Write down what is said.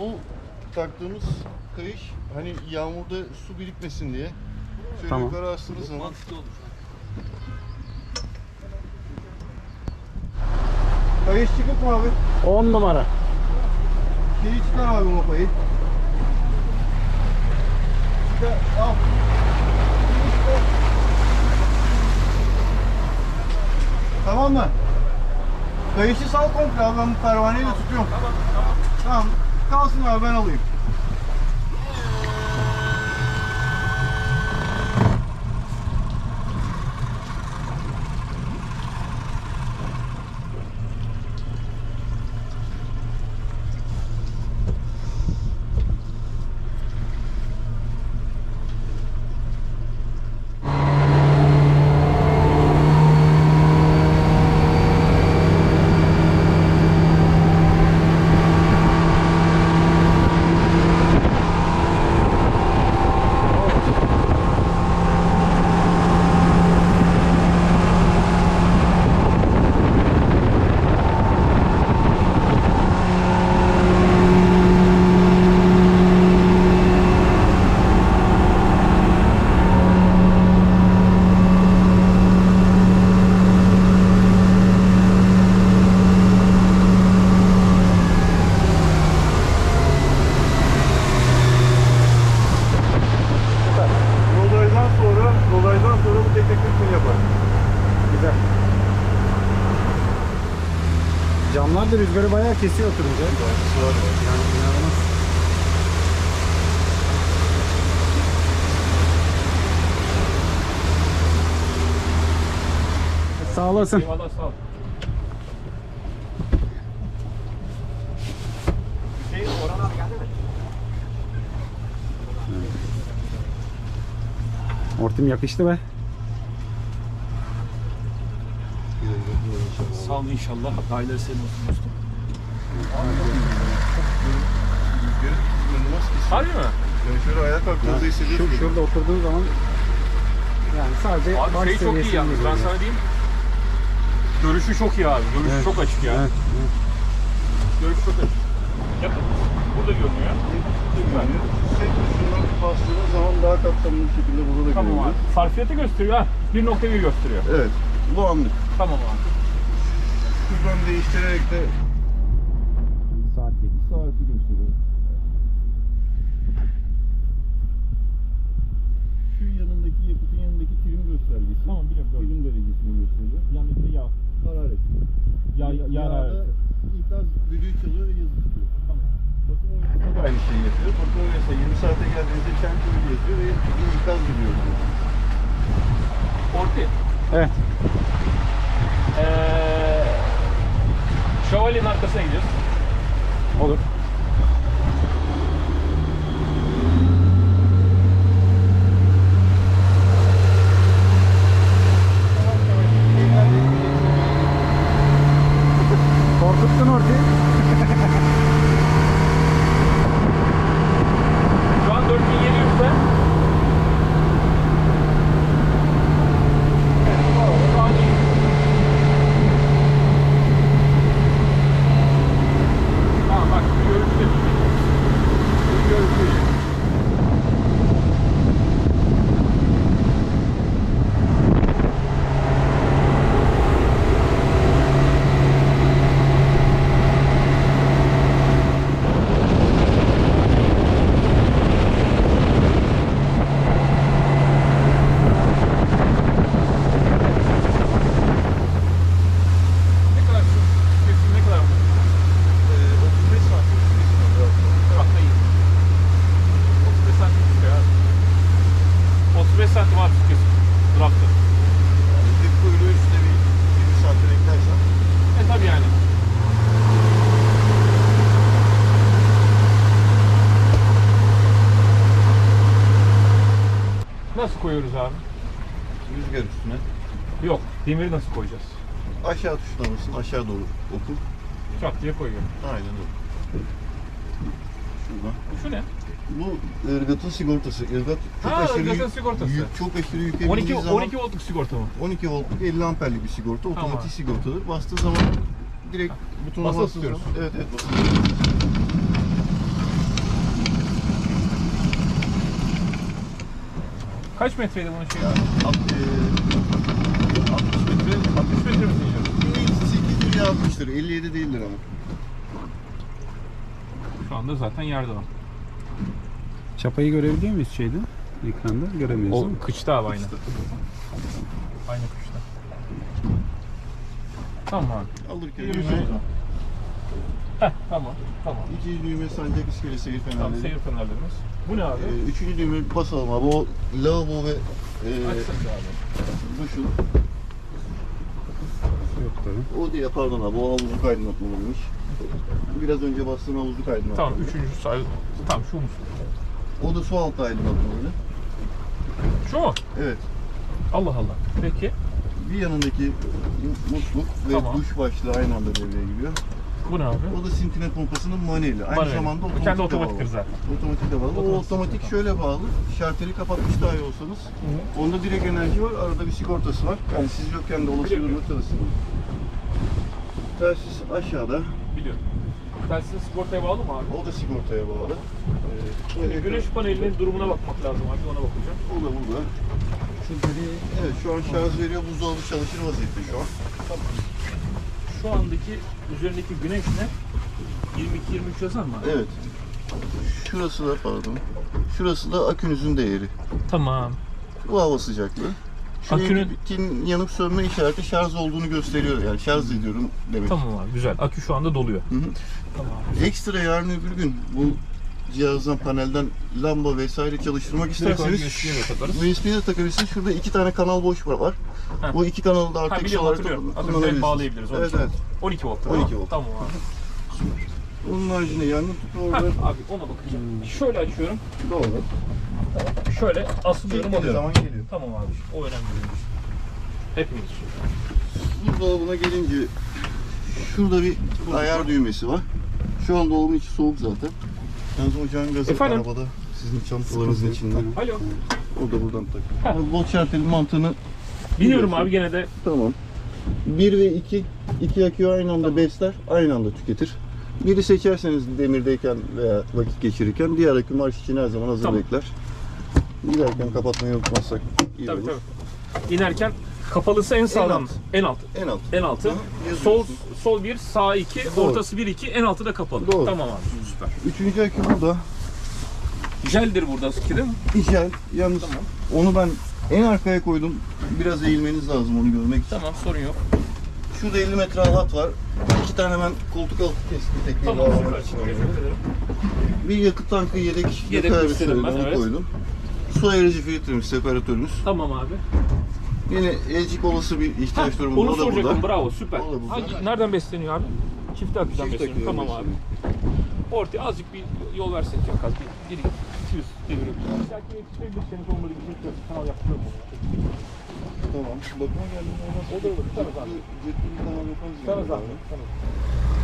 Bu taktığımız kayış hani yağmurda su birikmesin diye. Şöyle Tamam. yukarı astığınız zaman Mantıklı olur. kayış çıkık mı abi? 10 numara. Şeyi çıkar abi mopayı. Çıkar, al. Tamam mı? Kayışı sal komple abi ben bu pervaneyle tutuyorum. Tamam, tamam. Tamam, abi ben alayım. Camlar da rüzgarı bayağı kesiyor oturunca. Yani inanılmaz. Sağ olasın. Eyvallah sağ ol. Orhan abi geldi mi? Ortam yakıştı be. Sağ ol inşallah. Aileleri senin olsun dostum. Harbi mi? Yani şöyle ayağa kalktığınızda Şu, hissediyorsunuz. şurada oturduğun zaman yani sadece Abi baş şey çok iyi seviyesinde yalnız ben sana diyeyim. Görüşü çok iyi abi. Görüşü Evet, çok açık ya. Evet, evet. Görüşü çok açık. Yakın. Burada görünüyor. Süper. Tek şundan bastığınız zaman daha kapsamlı bir şekilde burada da Tamam abi. Sarfiyatı gösteriyor ha. 1.1 gösteriyor. Evet. Bu anlık. Tamam abi. Şuradan değiştirerek de Saatlik. saati gösteriyor. Şu yanındaki yakıtın yanındaki trim göstergesi. Tamam, biliyorum, gördüm. Trim derecesini gösteriyor. Yanında yağ. Hararet. Yağ, yağ, yağ harareti. ikaz düdüğü çalıyor ve yazı tutuyor. Tamam. Da aynı şeyi yapıyor. Bakım oyuncusu 20 saate geldiğinizde çentürü yazıyor ve bir ikaz gidiyor. Orti. Evet. Ee, Şövalyenin arkasına gidiyoruz. Olur. Korkuttun ortayı. Şu an 4700'de. Şu an iyi. Tamam bak şu görüntü de Şu görüntü iyi. Ne kadar şu? Kesin ne kadar bu? Ee, 35 saat. 35 saat. Bak da iyi. 35 santim çıkıyor abi. 35 santim abi kesin. Draft'ı. Yani dip kuyruğu üstüne bir 20 santim eklersen E tabi yani. Nasıl koyuyoruz abi? rüzgar üstüne. Yok, demiri nasıl koyacağız? Aşağı tuşuna basın, aşağı doğru oku. Çat diye koyuyorum. Aynen öyle. Şuradan. Şu ne? Bu ırgatın sigortası. Irgat çok Ha, aşırı ırgatın yük- sigortası. Yük, çok aşırı yüke 12 bindiği zaman 12 voltluk sigorta mı? 12 voltluk 50 amperlik bir sigorta. Tamam. Otomatik sigortadır. Bastığı zaman direkt butona Basılı bastığı tutuyoruz. zaman- Evet evet basılı. Kaç metreydi bunun şeyi? Alt, eee, 60 metre. 60 metre mi senin? 58 liraya 60 lira. 57 değildir ama. Şu anda zaten yerde o. Çapayı görebiliyor muyuz şeyde? Ekranda göremiyoruz O değil mi? kıçta abi aynı. Aynı kıçta. Tamam abi. Alırken. Heh tamam. Tamam. ikinci düğme sancak iskele seyir Tamam fenerleri. seyir fenerlerimiz. Bu ne abi? Ee, üçüncü düğme basalım abi. O lavabo ve e, Açsana abi. duşun. Yok tabii. O değil pardon abi. O havuzluk aydınlatmalıymış. Biraz önce bastığın havuzluk aydınlatmalı. Tamam üçüncü sayı. Tamam şu musun? O da su altı aydınlatmalı. Şu mu? Evet. Allah Allah. Peki. Bir yanındaki musluk ve Tamam. duş başlığı aynı anda devreye giriyor. Bu ne abi? O da sintine pompasının manueli. Aynı Manuel. zamanda Bu otomatik kendi de otomatiktir bağlı. zaten. Otomatik de bağlı. O Otomatik otomatik zaten. şöyle bağlı. Şarteri kapatmış dahi olsanız onda direkt enerji var. Arada bir sigortası var. Yani siz yokken de olası Biliyorum. durumda çalışsın. Telsiz aşağıda. Biliyorum. Telsiz sigortaya bağlı mı abi? O da sigortaya bağlı. Ee, Şimdi güneş panelinin durumuna bakmak lazım abi. Ona bakacağım. O da burada. Evet şu an şarj veriyor. Buzdolabı çalışır vaziyette şu an. Şu andaki üzerindeki güneş ne? 22-23 yazar mı? Evet. Şurası da pardon. Şurası da akünüzün değeri. Tamam. Bu hava sıcaklığı. Akünün- Akünün yanıp sönme işareti şarj olduğunu gösteriyor. Yani şarj ediyorum demek. Tamam abi güzel. Akü şu anda doluyor. Hı hı. Tamam. Ekstra yarın öbür gün bu cihazdan, panelden lamba vesaire çalıştırmak isterseniz USB'ye de takarız. USB'ye de takabilirsiniz. Şurada iki tane kanal boş var. Ha. Bu iki kanalı da artık biliyorum olarak kullanabilirsiniz. bağlayabiliriz. 12 Evet evet. volt. 12 volt. 12 volt. Tamam abi. Onun haricinde yangın tüpü orada. abi ona bakacağım. Şöyle açıyorum. Doğru. Şöyle asılıyorum alıyorum. zaman geliyor. Tamam abi. O önemli değil. Hepimiz. Buzdolabına gelince şurada bir ayar düğmesi var. Şu an dolabın içi soğuk zaten. Yalnız ocağın gazı Efendim? arabada sizin çantalarınızın içinde. Alo. O da buradan tak. Volt şartelin mantığını Biliyorum abi gene de Tamam. 1 ve 2, iki aküyü aynı anda besler, aynı anda tüketir. Biri seçerseniz demirdeyken veya vakit geçirirken diğer akü marş için her zaman hazır Tamam. bekler. Giderken kapatmayı unutmazsak iyi tabii olur. tabii. İnerken kapalısı en sağlam. alt. En alt. En alt. En altı. Hı, Sol yazıyorsun. sol 1, sağ 2, Doğru. ortası 1 2, en altı da kapalı. Doğru. Tamam abi süper. Üçüncü akü burada. Jeldir buradaki değil mi? İşel. Yalnız Tamam. onu ben en arkaya koydum. Biraz eğilmeniz lazım onu görmek için. Tamam sorun yok. Şurada 50 metre halat var. İki tane ben koltuk altı tespit tekniği Tamam bağlamak süper. için Teşekkür oynuyorum. ederim. Bir yakıt tankı yedek, Yedek istedim sürede ben, evet. koydum. Su ayırıcı filtremiz, separatörümüz. Tamam abi. Yine elcik olası bir ihtiyaç durumunda onu o da soracaktım. burada. Bravo süper. O da burada. Hangi, nereden besleniyor abi? Çift aküden Çift besleniyor. aküden Tamam abi. Ortaya azıcık bir yol versene çok az. Bir, bir 200 deviriyor. Belki yetiştirebilirseniz kanal yaptırıyorum. Tamam. Bakıma geldim. O da olur. Kanal yaparız. Sarız yani. abi. Sarız.